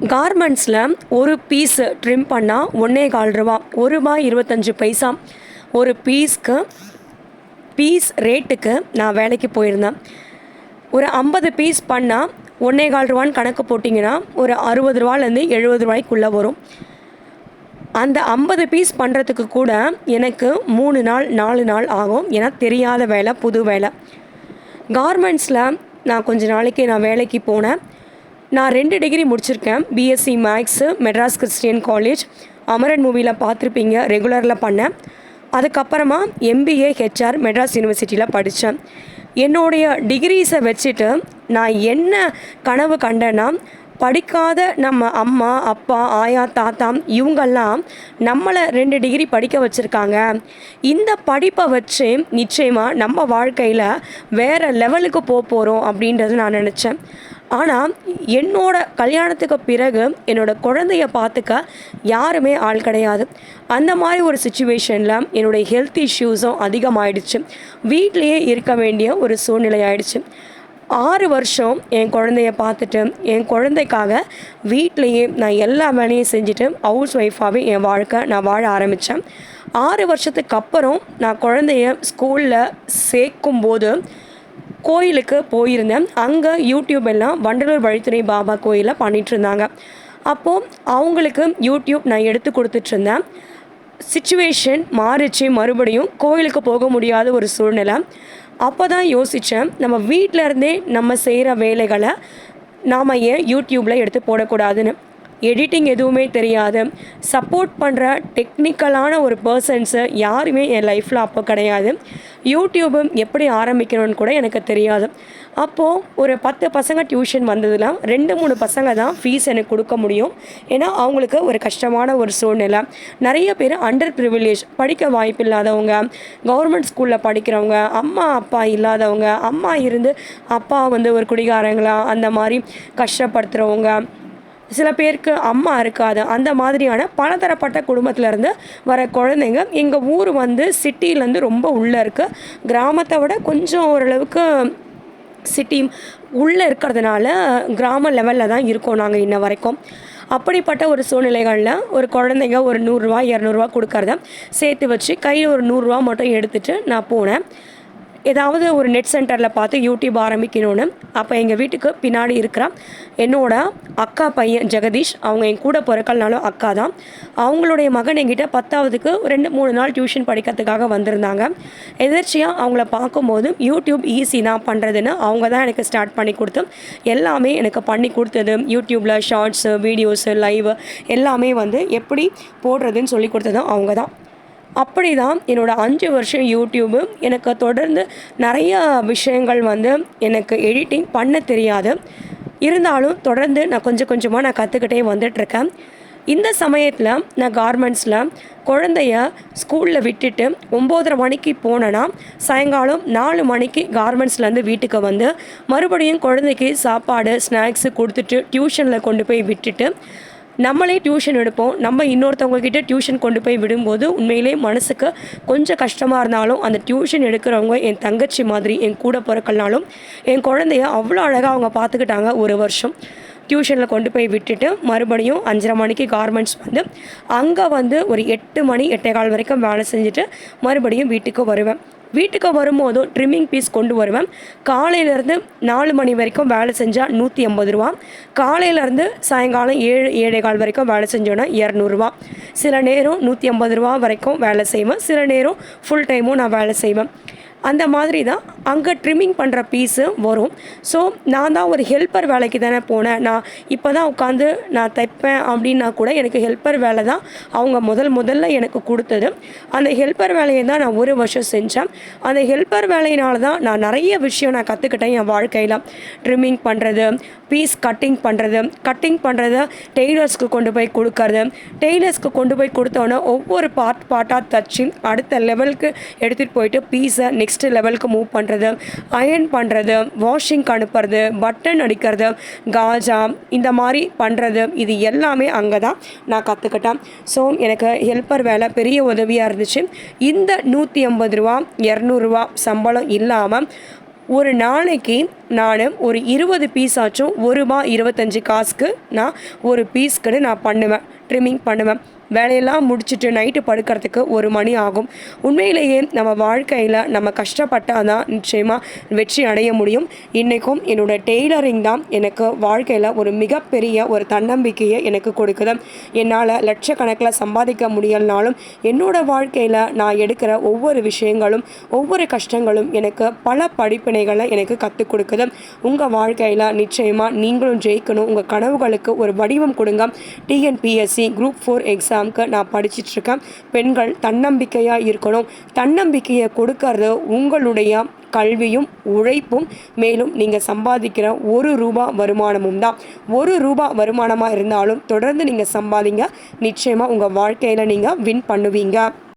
கார்மெண்ட்ஸில் ஒரு piece trim பண்ணால் ஒன்றே கால் ரூபா ஒரு ரூபாய் இருபத்தஞ்சி பைசா. ஒரு பீஸ்க்கு பீஸ் ரேட்டுக்கு நான் வேலைக்கு போயிருந்தேன். ஒரு ஐம்பது பீஸ் பண்ணால் ஒன்றே கால் ரூபான்னு கணக்கு போட்டிங்கன்னா ஒரு அறுபது ரூபாலேருந்து எழுபது ரூபாய்க்குள்ளே வரும். அந்த ஐம்பது பீஸ் பண்ணுறதுக்கு கூட எனக்கு மூணு நாள் நாலு நாள் ஆகும். ஏன்னா தெரியாத வேலை புது வேலை. கார்மெண்ட்ஸில் நான் கொஞ்ச நாளைக்கு நான் வேலைக்கு போனேன். நான் ரெண்டு டிகிரி முடிச்சிருக்கேன். BSc maths Madras Christian college Amaran மூவியில் பார்த்துருப்பீங்க ரெகுலரில் பண்ணேன். அதுக்கப்புறமா எம்பிஏ ஹெச்ஆர் மெட்ராஸ் யூனிவர்சிட்டியில் படித்தேன் என்னுடைய டிகிரிஸை வச்சுட்டு நான் என்ன கனவு கண்டேன்னா படிக்காத நம்ம அம்மா அப்பா ஆயா தாத்தா இவங்கெல்லாம் நம்மளை ரெண்டு டிகிரி படிக்க வச்சுருக்காங்க. இந்த படிப்பை வச்சு நிச்சயமாக நம்ம வாழ்க்கையில் வேறு லெவலுக்கு போக போகிறோம் அப்படின்றது நான் நினச்சேன். ஆனால் என்னோட கல்யாணத்துக்கு பிறகு என்னோட குழந்தைய பார்த்துக்க யாருமே ஆள் கிடையாது. அந்த மாதிரி ஒரு சுச்சுவேஷனில் என்னுடைய ஹெல்த் இஷ்யூஸும் அதிகமாகிடுச்சு வீட்லேயே இருக்க வேண்டிய ஒரு சூழ்நிலை ஆயிடுச்சு ஆறு வருஷம் என் குழந்தைய பார்த்துட்டு என் குழந்தைக்காக வீட்லேயே நான் எல்லா வேலையும் செஞ்சுட்டு ஹவுஸ் ஒய்ஃபாகவே என் வாழ்க்கை நான் வாழ ஆரம்பித்தேன் ஆறு வருஷத்துக்கு அப்புறம் நான் குழந்தைய ஸ்கூலில் சேர்க்கும்போது கோயிலுக்கு போயிருந்தேன். அங்கே யூடியூப் எல்லாம் வண்டலூர் வழித்துறை பாபா கோயிலில் பண்ணிகிட்டு இருந்தாங்க அப்போது அவங்களுக்கு யூடியூப் நான் எடுத்து கொடுத்துட்ருந்தேன் சுச்சுவேஷன் மாறிச்சு. மறுபடியும் கோயிலுக்கு போக முடியாத ஒரு சூழ்நிலை. அப்போ தான் யோசித்தேன் நம்ம வீட்டில் இருந்தே நம்ம செய்கிற வேலைகளை நாம் ஏன் யூடியூப்பில் எடுத்து போடக்கூடாதுன்னு. எடிட்டிங் எதுவுமே தெரியாது. சப்போர்ட் பண்ணுற டெக்னிக்கலான ஒரு பர்சன்ஸு யாருமே என் லைஃப்பில் அப்போ கிடையாது. யூடியூபு எப்படி ஆரம்பிக்கணும்னு கூட எனக்கு தெரியாது. அப்போது ஒரு பத்து பசங்க டியூஷன் வந்ததில் ரெண்டு மூணு பசங்க தான் ஃபீஸ் எனக்கு கொடுக்க முடியும். ஏன்னா அவங்களுக்கு ஒரு கஷ்டமான ஒரு சூழ்நிலை. நிறைய பேர் அண்டர் ப்ரிவிலேஜ் படிக்க வாய்ப்பு இல்லாதவங்க கவர்மெண்ட் ஸ்கூலில் படிக்கிறவங்க அம்மா அப்பா இல்லாதவங்க அம்மா இருந்து அப்பா வந்து ஒரு குடிகாரங்களா அந்த மாதிரி கஷ்டப்படுத்துகிறவங்க சில பேருக்கு அம்மா இருக்காது. அந்த மாதிரியான பலதரப்பட்ட குடும்பத்திலேருந்து வர குழந்தைங்க எங்கள் ஊர் வந்து சிட்டிலேருந்து ரொம்ப உள்ளே இருக்குது கிராமத்தை விட கொஞ்சம் ஓரளவுக்கு சிட்டி உள்ளே இருக்கிறதுனால கிராம லெவலில் தான் இருக்கோம் நாங்கள் இன்ன வரைக்கும். அப்படிப்பட்ட ஒரு சூழ்நிலைகளில் ஒரு குழந்தைங்க ஒரு நூறுரூவா இரநூறுவா கொடுக்கறத சேர்த்து வச்சு கையில் ஒரு நூறுரூவா மட்டும் எடுத்துகிட்டு நான் போனேன். ஏதாவது ஒரு நெட் சென்டரில் பார்த்து யூடியூப் ஆரம்பிக்கணும்னு அப்போ எங்கள் வீட்டுக்கு பின்னாடி இருக்கிற என்னோட அக்கா பையன் ஜெகதீஷ் அவங்க என் கூட பிறக்கலனாலும் அக்கா தான். அவங்களுடைய மகன் என்கிட்ட பத்தாவதுக்கு ரெண்டு மூணு நாள் டியூஷன் படிக்கிறதுக்காக வந்திருந்தாங்க. எதிர்ச்சியாக அவங்கள பார்க்கும்போது யூடியூப் ஈஸி தான் பண்ணுறதுன்னு அவங்க தான் எனக்கு ஸ்டார்ட் பண்ணி கொடுத்து எல்லாமே எனக்கு பண்ணி கொடுத்தது. யூடியூப்பில் ஷார்ட்ஸு வீடியோஸு லைவ் எல்லாமே வந்து எப்படி போடுறதுன்னு சொல்லி கொடுத்ததும் அவங்க தான். அப்படி தான் என்னோடய அஞ்சு வருஷம் யூடியூபு எனக்கு தொடர்ந்து நிறைய விஷயங்கள் வந்து எனக்கு எடிட்டிங் பண்ண தெரியாது. இருந்தாலும் தொடர்ந்து நான் கொஞ்சம் கொஞ்சமாக நான் கற்றுக்கிட்டே வந்துட்டுருக்கேன். இந்த சமயத்தில் நான் கார்மெண்ட்ஸில் குழந்தைய ஸ்கூலில் விட்டுட்டு ஒம்போதரை மணிக்கு போனேன்னா சாயங்காலம் நாலு மணிக்கு கார்மெண்ட்ஸ்லேருந்து வீட்டுக்கு வந்து மறுபடியும் குழந்தைக்கு சாப்பாடு ஸ்நாக்ஸு கொடுத்துட்டு டியூஷனில் கொண்டு போய் விட்டுட்டு நம்மளே டியூஷன் எடுப்போம். நம்ம இன்னொருத்தவங்கக்கிட்ட டியூஷன் கொண்டு போய் விடும்போது உண்மையிலே மனசுக்கு கொஞ்சம் கஷ்டமாக இருந்தாலும் அந்த டியூஷன் எடுக்கிறவங்க என் தங்கச்சி மாதிரி என் கூட பிறக்கலனாலும் என் குழந்தைய அவ்வளோ அழகாக அவங்க பார்த்துக்கிட்டாங்க ஒரு வருஷம். டியூஷனில் கொண்டு போய் விட்டுட்டு மறுபடியும் அஞ்சரை மணிக்கு கார்மெண்ட்ஸ் வந்து அங்கே வந்து ஒரு எட்டு மணி எட்டே கால் வரைக்கும் வேலை செஞ்சுட்டு மறுபடியும் வீட்டுக்கு வருவேன். வீட்டுக்கு வரும்போதும் ட்ரிம்மிங் பீஸ் கொண்டு வருவேன். காலையிலேருந்து நாலு மணி வரைக்கும் வேலை செஞ்சால் நூற்றி ஐம்பது ரூபா. காலையிலேருந்து சாயங்காலம் ஏழு ஏழை கால் வரைக்கும் வேலை செஞ்சோன்னா இரநூறுவா சில நேரம் நூற்றி ஐம்பது ரூபா வரைக்கும் வேலை செய்வேன். சில நேரம் ஃபுல் டைமும் நான் வேலை செய்வேன். அந்த மாதிரி தான் அங்கே ட்ரிம்மிங் பண்ணுற பீஸு வரும். ஸோ நான் தான் ஒரு ஹெல்ப்பர் வேலைக்கு தானே போனேன். நான் இப்போ தான் உட்காந்து நான் தைப்பேன் அப்படின்னா கூட எனக்கு ஹெல்ப்பர் வேலை தான் அவங்க முதல் முதல்ல எனக்கு கொடுத்தது. அந்த ஹெல்ப்பர் வேலையை தான் நான் ஒரு வருஷம் செஞ்சேன். அந்த ஹெல்ப்பர் வேலையினால தான் நான் நிறைய விஷயம் நான் கற்றுக்கிட்டேன் என் வாழ்க்கையில். ட்ரிம்மிங் பண்ணுறது பீஸ் கட்டிங் பண்ணுறது கட்டிங் பண்ணுறத டெய்லர்ஸ்க்கு கொண்டு போய் கொடுக்கறது. டெய்லர்ஸ்க்கு கொண்டு போய் கொடுத்தோன்னே ஒவ்வொரு பார்ட் பார்ட்டாக தச்சு அடுத்த லெவலுக்கு எடுத்துகிட்டு போயிட்டு பீஸை நெக்ஸ்ட் நெக்ஸ்ட் லெவலுக்கு மூவ் பண்ணுறது அயர்ன் பண்ணுறது வாஷிங்க்கு அனுப்புறது பட்டன் அடிக்கிறது காஜா இந்த மாதிரி பண்ணுறது இது எல்லாமே அங்கே தான் நான் கற்றுக்கிட்டேன் ஸோ எனக்கு ஹெல்ப்பர் வேலை பெரிய உதவியாக இருந்துச்சு. இந்த நூற்றி ஐம்பது ரூபா இரநூறுவா சம்பளம் இல்லாமல் ஒரு நாளைக்கு நான் ஒரு இருபது பீஸ் ஆச்சும் ஒரு ரூபா இருபத்தஞ்சி காசுக்கு நான் ஒரு பீஸ்க்குன்னு நான் பண்ணுவேன் ட்ரிம்மிங் பண்ணுவேன். வேலையெல்லாம் முடிச்சுட்டு நைட்டு படுக்கிறதுக்கு ஒரு மணி ஆகும். உண்மையிலேயே நம்ம வாழ்க்கையில் நம்ம கஷ்டப்பட்டால் தான் நிச்சயமாக வெற்றி அடைய முடியும். இன்றைக்கும் என்னோட டெய்லரிங் தான் எனக்கு வாழ்க்கையில் ஒரு மிகப்பெரிய ஒரு தன்னம்பிக்கையை எனக்கு கொடுக்குது. என்னால் லட்சக்கணக்கில் சம்பாதிக்க முடியலனாலும் என்னோடய வாழ்க்கையில் நான் எடுக்கிற ஒவ்வொரு விஷயங்களும் ஒவ்வொரு கஷ்டங்களும் எனக்கு பல படிப்பினைகளை எனக்கு கற்றுக் கொடுக்குது. உங்கள் வாழ்க்கையில் நிச்சயமாக நீங்களும் ஜெயிக்கணும். உங்கள் கனவுகளுக்கு ஒரு வடிவம் கொடுங்க. டிஎன்பிஎஸ்சி குரூப் ஃபோர் எக்ஸாம் எக்ஸாமுக்கு நான் படிச்சிட்ருக்கேன். பெண்கள் தன்னம்பிக்கையாக இருக்கணும். தன்னம்பிக்கையை கொடுக்கறது உங்களுடைய கல்வியும் உழைப்பும். மேலும் நீங்கள் சம்பாதிக்கிற ஒரு ரூபா வருமானமும் தான். ஒரு ரூபா வருமானமாக இருந்தாலும் தொடர்ந்து நீங்கள் சம்பாதிங்க. நிச்சயமாக உங்கள் வாழ்க்கையில் நீங்கள் வின் பண்ணுவீங்க.